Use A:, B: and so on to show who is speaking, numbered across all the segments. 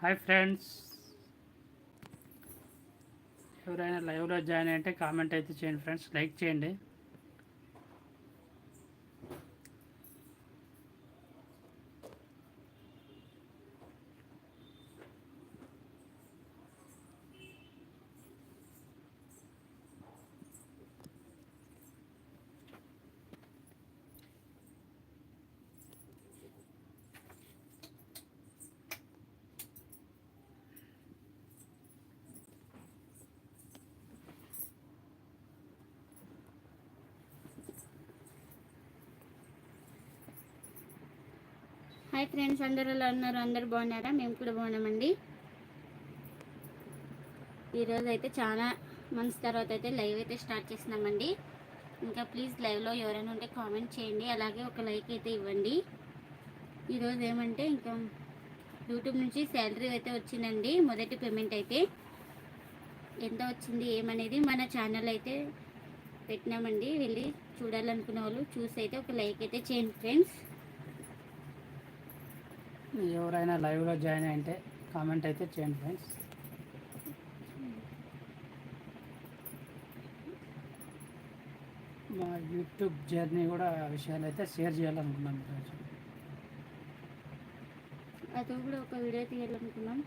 A: Hi friends. ఎవరైనా లైవ్లో join అయితే కామెంట్ అయితే చేయండి ఫ్రెండ్స్. లైక్ చేయండి.
B: హాయ్ ఫ్రెండ్స్ అందరూ ఎలా ఉన్నారు? అందరు బాగున్నారా? మేము కూడా బాగున్నామండి. ఈరోజు అయితే చాలా మంత్స్ తర్వాత అయితే లైవ్ అయితే స్టార్ట్ చేస్తున్నామండి. ఇంకా ప్లీజ్ లైవ్లో ఎవరైనా ఉంటే కామెంట్ చేయండి. అలాగే ఒక లైక్ అయితే ఇవ్వండి. ఈరోజు ఏమంటే ఇంకా యూట్యూబ్ నుంచి శాలరీ అయితే వచ్చిందండి. మొదటి పేమెంట్ అయితే. ఎంత వచ్చింది ఏమనేది మన ఛానల్ అయితే పెట్టినామండి. వెళ్ళి చూడాలనుకునే వాళ్ళు చూసి అయితే ఒక లైక్ అయితే చేయండి ఫ్రెండ్స్
A: ఎవరైనా లైవ్లో జాయిన్ అయితే కామెంట్ అయితే చేయండి ఫ్రెండ్స్. మా యూట్యూబ్ జర్నీ కూడా విషయాలు అయితే షేర్ చేయాలనుకున్నాను. ఈరోజు
B: అది కూడా ఒక వీడియో తీయాలనుకున్నాం.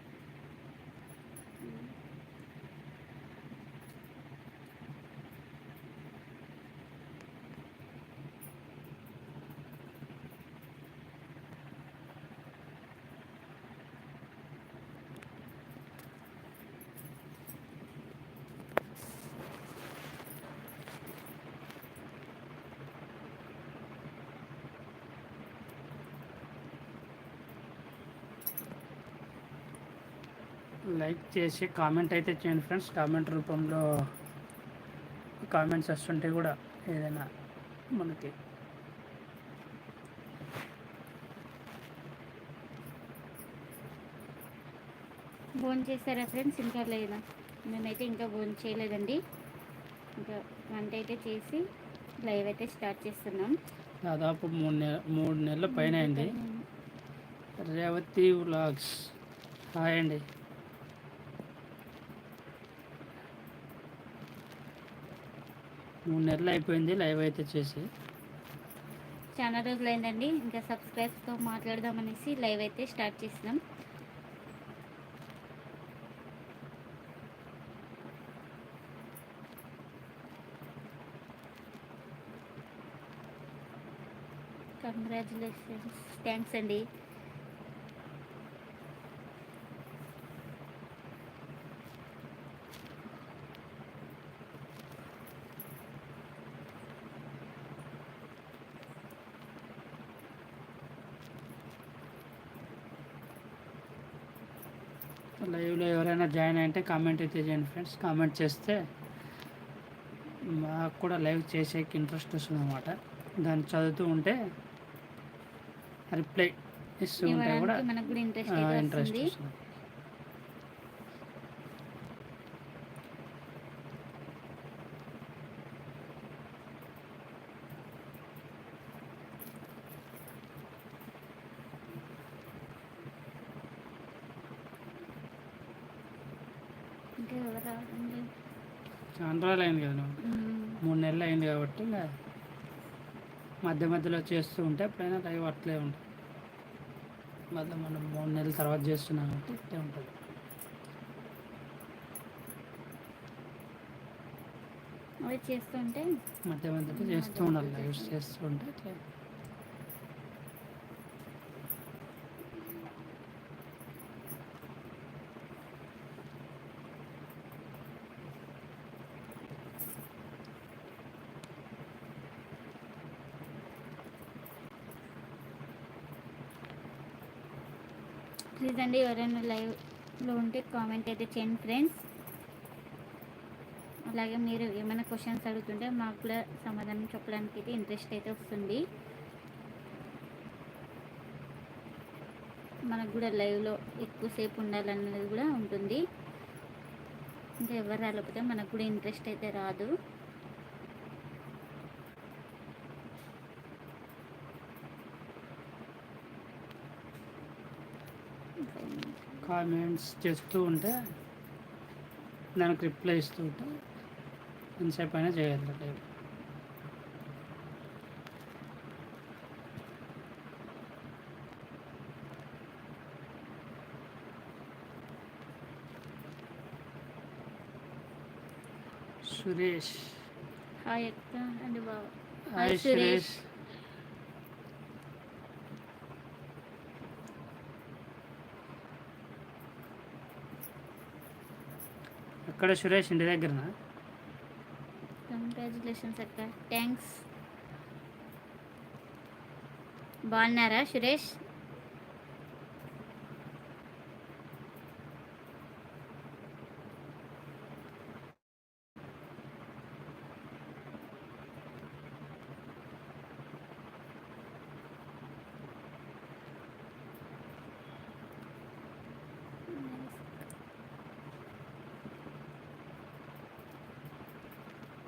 A: లైక్ చేసి కామెంట్ అయితే చేయండి ఫ్రెండ్స్. కామెంట్ రూపంలో కామెంట్స్ వస్తుంటే కూడా ఏదైనా మనకి
B: భోజనం చేస్తారా ఫ్రెండ్స్? ఇంకా లేదా? మేమైతే ఇంకా భోజనం చేయలేదండి. ఇంకా వంట అయితే చేసి లైవ్ అయితే స్టార్ట్ చేస్తున్నాం.
A: దాదాపు మూడు నెల మూడు నెలల పైన అయింది. రేవతి వ్లాగ్స్. హాయ్ అండి. మూడు నెలలు అయిపోయింది లైవ్ అయితే చేసి.
B: చాలా రోజులు అయిందండి ఇంకా సబ్స్క్రైబ్స్తో మాట్లాడదామనేసి లైవ్ అయితే స్టార్ట్ చేసినాం. కంగ్రాచులేషన్స్. థ్యాంక్స్ అండి
A: లైవ్లో ఎవరైనా జాయిన్ అయితే కామెంట్ అయితే చేయండి ఫ్రెండ్స్ కామెంట్ చేస్తే మాకు కూడా లైవ్ చేసేకి ఇంట్రెస్ట్ వస్తుంది అనమాట దాన్ని చదువుతూ ఉంటే రిప్లై ఇస్తూ ఉంటే కూడా
B: ఇంట్రెస్ట్ వస్తుంది
A: వస్తుంది
B: ఇంకా ఎవరు రావాలండి
A: చాలా రోజులు అయింది కదా నువ్వు. మూడు నెలలు అయింది కాబట్టి ఇంకా మధ్య మధ్యలో చేస్తూ ఉంటే ఎప్పుడైనా లైవ్ అట్లే ఉంటుంది. మళ్ళీ మనం మూడు నెలల తర్వాత చేస్తున్నాం కాబట్టి ఇట్లే ఉంటుంది.
B: అవి చేస్తుంటే
A: మధ్య మధ్యలో చేస్తూ ఉండాలి లైవ్స్ చేస్తూ ఉంటే ఇట్లే
B: ఎవరైనా లైవ్లో ఉంటే కామెంట్ అయితే చేయండి ఫ్రెండ్స్. అలాగే మీరు ఏమైనా క్వశ్చన్స్ అడుగుతుంటే మాకు కూడా సమాధానం చెప్పడానికి అయితే ఇంట్రెస్ట్ అయితే వస్తుంది. మనకు కూడా లైవ్లో ఎక్కువసేపు ఉండాలన్నది కూడా ఉంటుంది. ఇంకా ఎవరు రాలేకపోతే మనకు కూడా ఇంట్రెస్ట్ అయితే రాదు.
A: కామెంట్స్ చేస్తూ ఉంటే దానికి రిప్లై ఇస్తూ ఉంటే ఎంతసేపు అయినా చేయగలుగుతా లైవ్ సురేష్.
B: హాయ్ అక్క అండి బాబు
A: హాయ్ సురేష్. ఎక్కడ సురేష్ ఇంటి దగ్గరనా?
B: కంగ్రాచులేషన్స్ అక్క. థ్యాంక్స్ బాగున్నారా సురేష్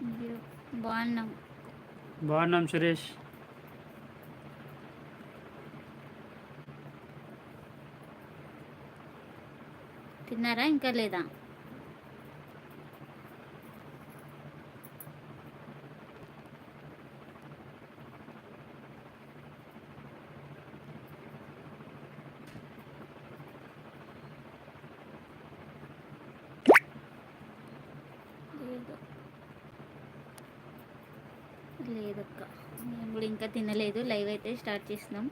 B: మీరు బాగున్నాం.
A: బాగున్నాం సురేష్.
B: తిన్నారా? ఇంకా లేదా లేదు లేదక్క మేము కూడా ఇంకా తినలేదు. లైవ్ అయితే స్టార్ట్ చేసినాం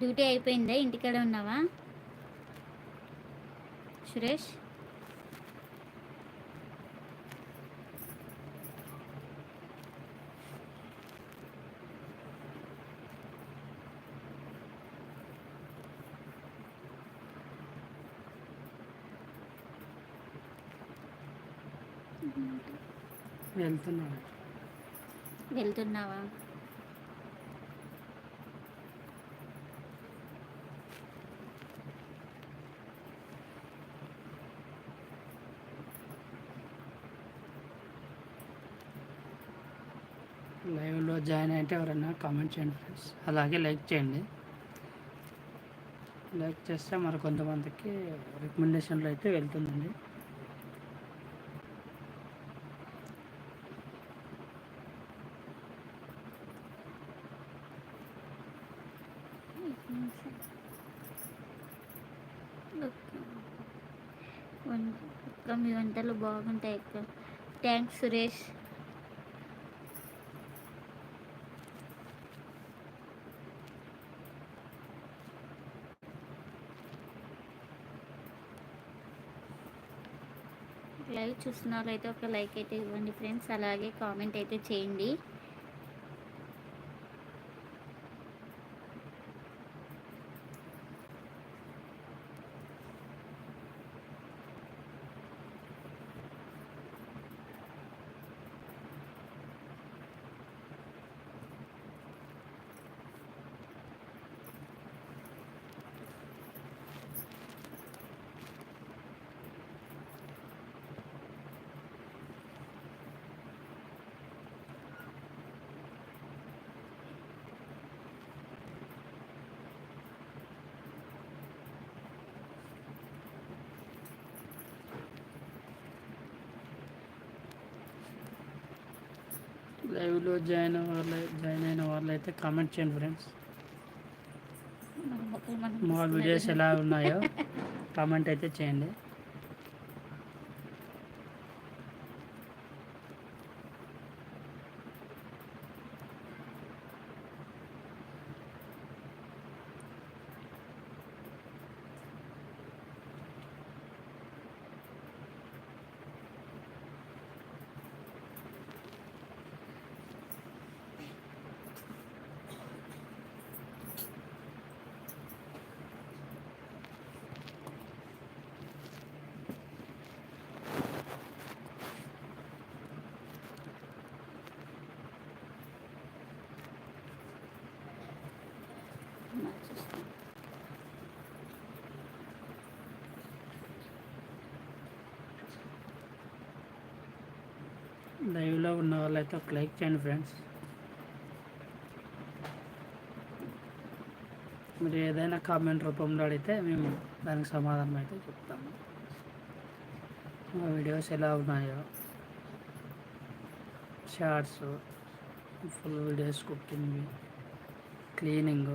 B: డ్యూటీ అయిపోయిందా? ఇంటికాడ ఉన్నావా? సురేష్? వెళ్తున్నావా
A: లైవ్లో జాయిన్ అయితే ఎవరైనా కామెంట్ చేయండి ఫ్రెండ్స్. అలాగే లైక్ చేయండి. లైక్ చేస్తే మరి కొంతమందికి రికమెండేషన్లో అయితే వెళ్తుందండి.
B: వం- అక్క మీ వంటలు బాగుంటాయి థ్యాంక్స్ సురేష్ లైవ్ చూస్తున్న వాళ్ళైతే ఒక లైక్ అయితే ఇవ్వండి ఫ్రెండ్స్. అలాగే కామెంట్ అయితే చేయండి.
A: లైవ్లో జాయిన్ వాళ్ళ జాయిన్ అయిన వాళ్ళు అయితే కామెంట్ చేయండి ఫ్రెండ్స్ మా. వీడియోస్ ఎలా ఉన్నాయో కామెంట్ అయితే చేయండి లైవ్లో ఉన్న వాళ్ళైతే ఒక లైక్ చేయండి ఫ్రెండ్స్. మీరు ఏదైనా కామెంట్ రూపంలో అడిగితే మేము దానికి సమాధానం అయితే చెప్తాము మా వీడియోస్ ఎలా ఉన్నాయో shorts full videos cooking cleaning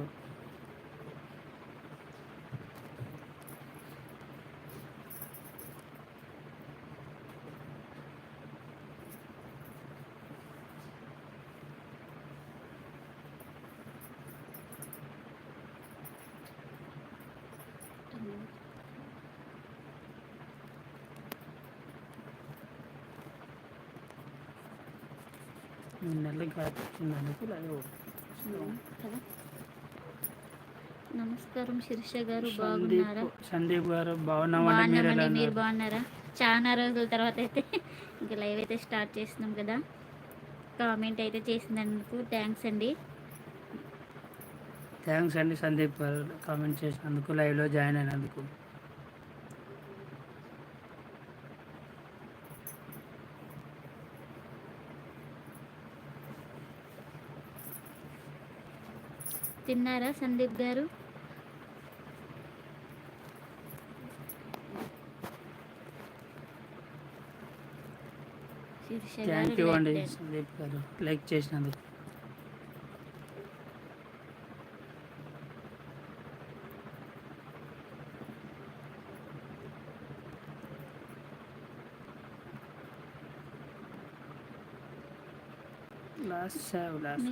A: నెలలు గ్యాప్ లైవ్
B: నమస్కారం శిరీష గారు బాగున్నారా?
A: సందీప్ గారు బాగున్నామండి మీరు?
B: బాగున్నారా? చాలా రోజుల తర్వాత అయితే ఇంకా లైవ్ అయితే స్టార్ట్ చేస్తున్నాం కదా. కామెంట్ అయితే చేసినందుకు థ్యాంక్స్ అండి.
A: థ్యాంక్స్ అండి సందీప్ గారు కామెంట్ చేసినందుకు లైవ్లో జాయిన్ అయినందుకు.
B: తిన్నారా సందీప్ గారు?
A: థ్యాంక్ యూ అండి సందీప్ గారు. లైక్ చేసినందుకు.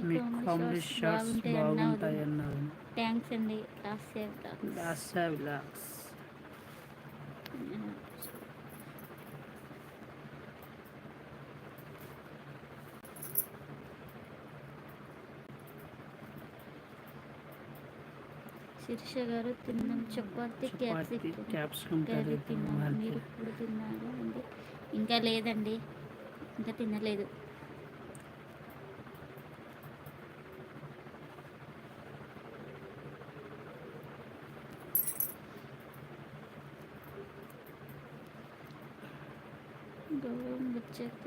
B: మీ
A: కామెడీ షార్ట్స్
B: బాగుంటాయి థ్యాంక్స్ అండి last save
A: last save last
B: Sirisha garu తిన్నాం chapati
A: chapati
B: capsicum
A: capsicum
B: curry
A: curry
B: తిన్నాం మీరు ఇప్పుడు తిన్నారా? అండి. ఇంకా లేదండి. ఇంకా తినలేదు. గౌరవం వచ్చాక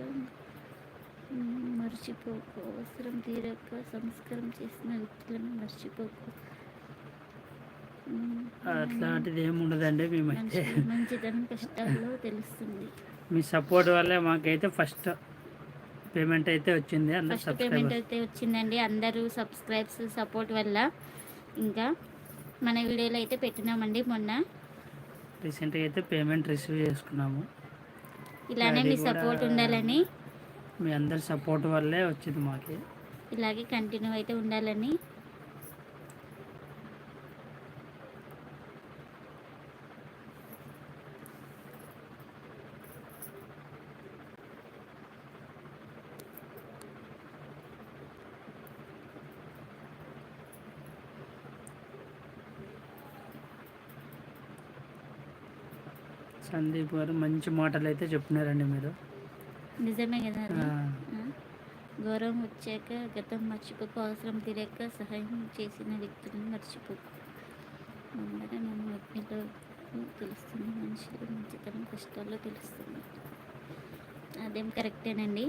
B: మ్, మర్చిపోకు. అవసరం తీరాక సంస్కారం చేసిన వ్యక్తులను మర్చిపోకు.
A: అట్లాంటిది ఏమి ఉండదండి మేమైతే
B: మంచితనం కష్టాల్లో తెలుస్తుంది.
A: మీ సపోర్ట్ వల్లే మాకైతే ఫస్ట్ పేమెంట్ అయితే వచ్చింది
B: ఫస్ట్ పేమెంట్ అయితే వచ్చిందండి. అందరూ సబ్స్క్రైబ్స్ సపోర్ట్ వల్ల ఇంకా మన వీడియోలో అయితే పెట్టినామండి మొన్న.
A: రీసెంట్గా అయితే పేమెంట్ రిసీవ్ చేసుకున్నాము.
B: ఇలానే మీ సపోర్ట్ ఉండాలని.
A: మీ అందరి సపోర్ట్ వల్లే వచ్చింది మాకి.
B: ఇలాగే కంటిన్యూ అయితే ఉండాలని.
A: సందీప్ గారు మంచి మాటలు అయితే చెప్పినారండి మీరు.
B: నిజమే కదా? గౌరవం వచ్చాక గతం మర్చిపోకు అవసరం తీరాక సహాయం చేసిన వ్యక్తులను మర్చిపోకు. ముందర నన్ను అగ్నిలో తెలుస్తుంది మనుషులు మంచితనం కష్టాల్లో తెలుస్తుంది. అదేం కరెక్టేనండి?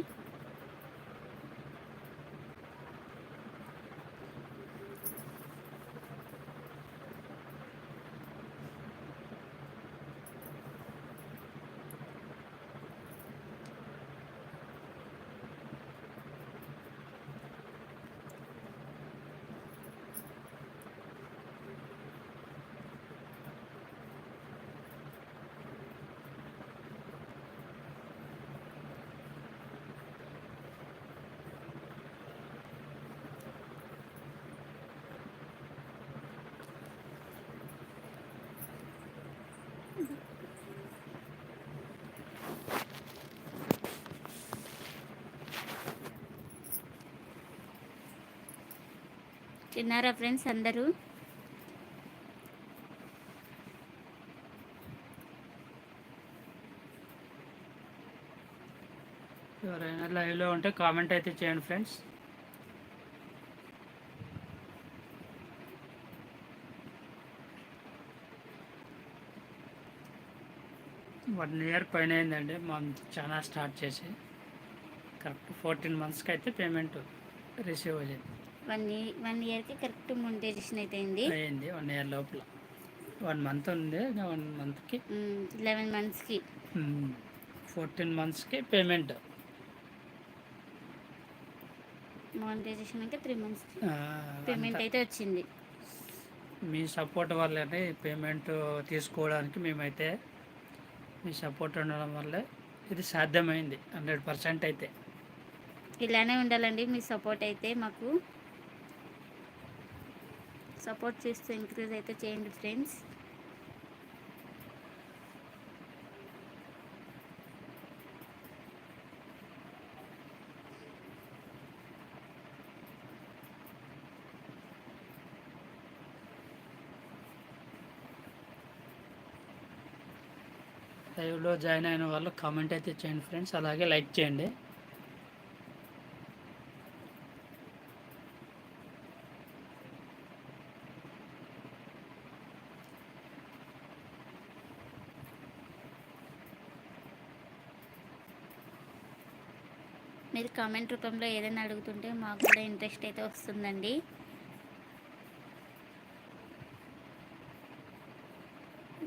B: తిన్నారా ఫ్రెండ్స్ అందరూ?
A: ఎవరైనా లైవ్లో ఉంటే కామెంట్ అయితే చేయండి ఫ్రెండ్స్. వన్ ఇయర్ పైన అయిందండి మనం చాలా స్టార్ట్ చేసి. కరెక్ట్ ఫోర్టీన్ మంత్స్కి అయితే పేమెంట్ రిసీవ్ అయ్యింది.
B: వన్ ఇయర్ వన్ ఇయర్కి కరెక్ట్ మోనిటైజేషన్ అయితే అయింది
A: వన్ ఇయర్ లోపల. వన్ మంత్ ఉంది వన్ మంత్కి.
B: లెవెన్ మంత్స్కి.
A: ఫోర్టీన్ మంత్స్కి పేమెంట్.
B: మోనిటైజేషన్ ఇంకా త్రీ మంత్స్కి. పేమెంట్ అయితే వచ్చింది.
A: మీ సపోర్ట్ వల్లనే పేమెంట్ తీసుకోవడానికి మేమైతే మీ సపోర్ట్ ఉండడం వల్లే ఇది సాధ్యమైంది హండ్రెడ్ పర్సెంట్ అయితే.
B: ఇలానే ఉండాలండి మీ సపోర్ట్ అయితే మాకు. సపోర్ట్ చేస్తూ ఎంకరేజ్ అయితే చేయండి ఫ్రెండ్స్.
A: లైవ్లో జాయిన్ అయిన వాళ్ళు కామెంట్ అయితే చేయండి ఫ్రెండ్స్. అలాగే లైక్ చేయండి.
B: కామెంట్ రూపంలో ఏదైనా అడుగుతుంటే మాకు కూడా ఇంట్రెస్ట్ అయితే వస్తుందండి.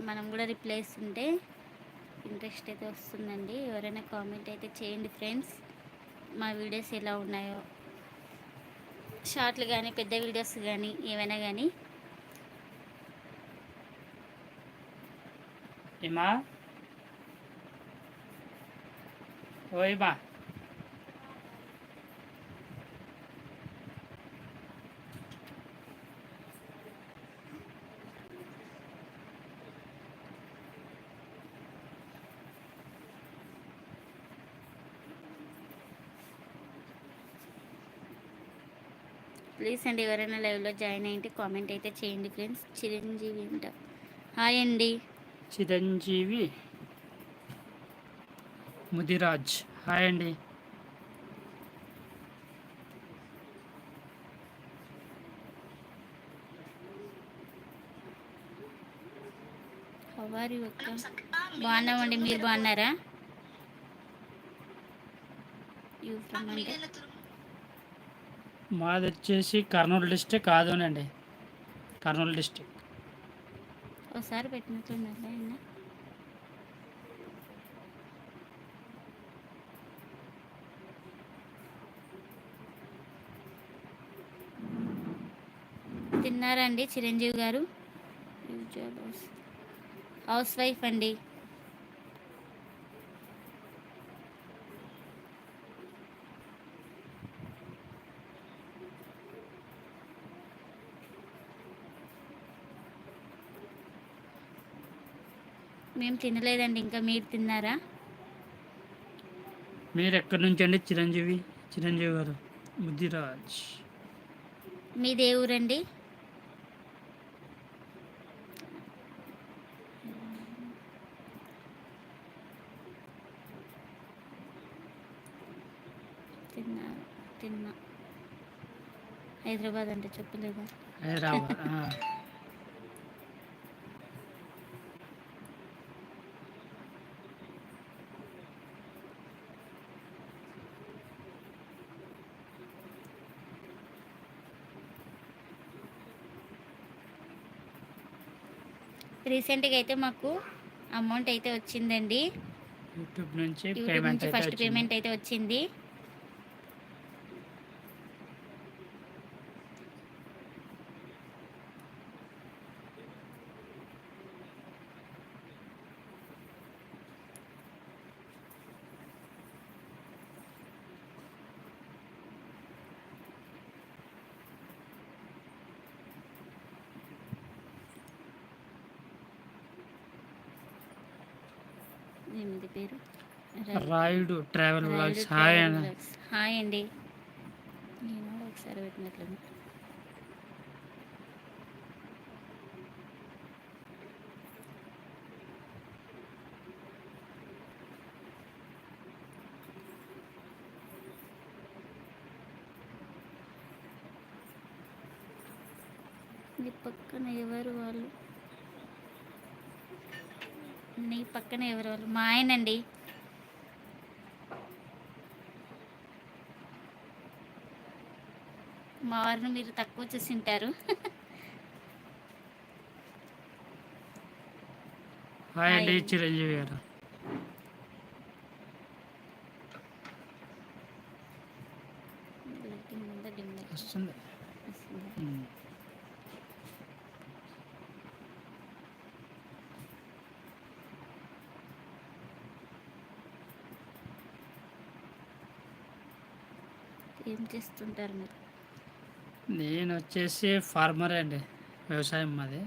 B: మనం కూడా రిప్లై ఇస్తుంటే ఇంట్రెస్ట్ అయితే వస్తుందండి. ఎవరైనా కామెంట్ అయితే చేయండి ఫ్రెండ్స్. మా వీడియోస్ ఎలా ఉన్నాయో. షార్ట్లు కానీ పెద్ద వీడియోస్ కానీ ఏమైనా కానీ
A: ఏమా? ఓయమా
B: ప్లీజ్ అండి ఎవరైనా లైవ్లో జాయిన్ అయ్యింటే కామెంట్ అయితే చేయండి ఫ్రెండ్స్. చిరంజీవి అంట. హాయ్ అండి.
A: చిరంజీవి. ముదిరాజ్. హాయ్ అండి.
B: హవారి ఒక్క బాగున్నామండి మీరు బాగున్నారా? యూ ఫ్రమ్ అంటే
A: మాది వచ్చేసి కర్నూలు డిస్టిక్ కాదునండి కర్నూలు డిస్టిక్
B: ఒకసారి పెట్టినట్లున్నారు తిన్నారండి చిరంజీవి గారు? హౌస్ వైఫ్ అండి. మేము తినలేదండి ఇంకా మీరు తిన్నారా?
A: మీరు ఎక్కడి నుంచి అండి చిరంజీవి చిరంజీవి గారు ముదిరాజ్
B: మీది ఏ ఊరండి? తిన్నా తిన్నా. హైదరాబాద్ అంటే చెప్పలేదా?
A: హైదరాబాద్
B: రీసెంట్గా అయితే మాకు అమౌంట్ అయితే వచ్చిందండి
A: యూట్యూబ్ నుంచి
B: ఫస్ట్. పేమెంట్ అయితే వచ్చింది ఏమిది పేరు?
A: Rayudu travel vlogs. Hi
B: vlogs. Hi అండి. నేను ఒకసారి పెట్టినట్లేదు. నీ పక్కన ఎవరు వాళ్ళు? నీ పక్కన ఎవరు మా ఆయనండి. మా వారిని మీరు తక్కువ
A: చూసి
B: ఉంటారు.
A: చిరంజీవి గారు.
B: ఏం చేస్తుంటారు మీరు?
A: నేను వచ్చేసి ఫార్మర్ అండి వ్యవసాయం మాది.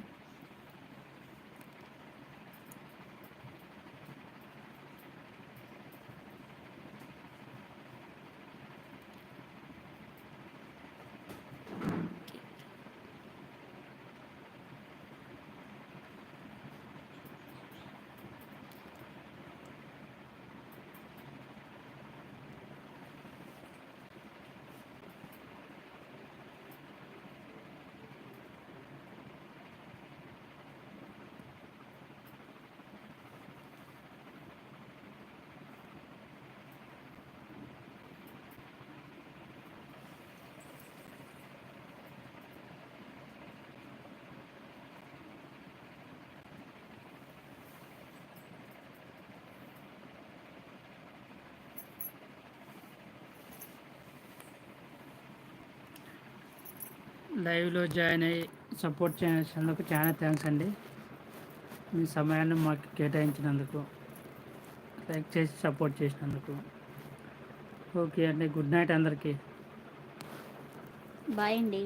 A: లైవ్లో జాయిన్ అయ్యి సపోర్ట్ చేసినందుకు చాలా థ్యాంక్స్ అండి. మీ సమయాన్ని మాకు కేటాయించినందుకు లైక్ చేసి సపోర్ట్ చేసినందుకు. ఓకే అండి గుడ్ నైట్ అందరికీ.
B: బాయ్ అండి.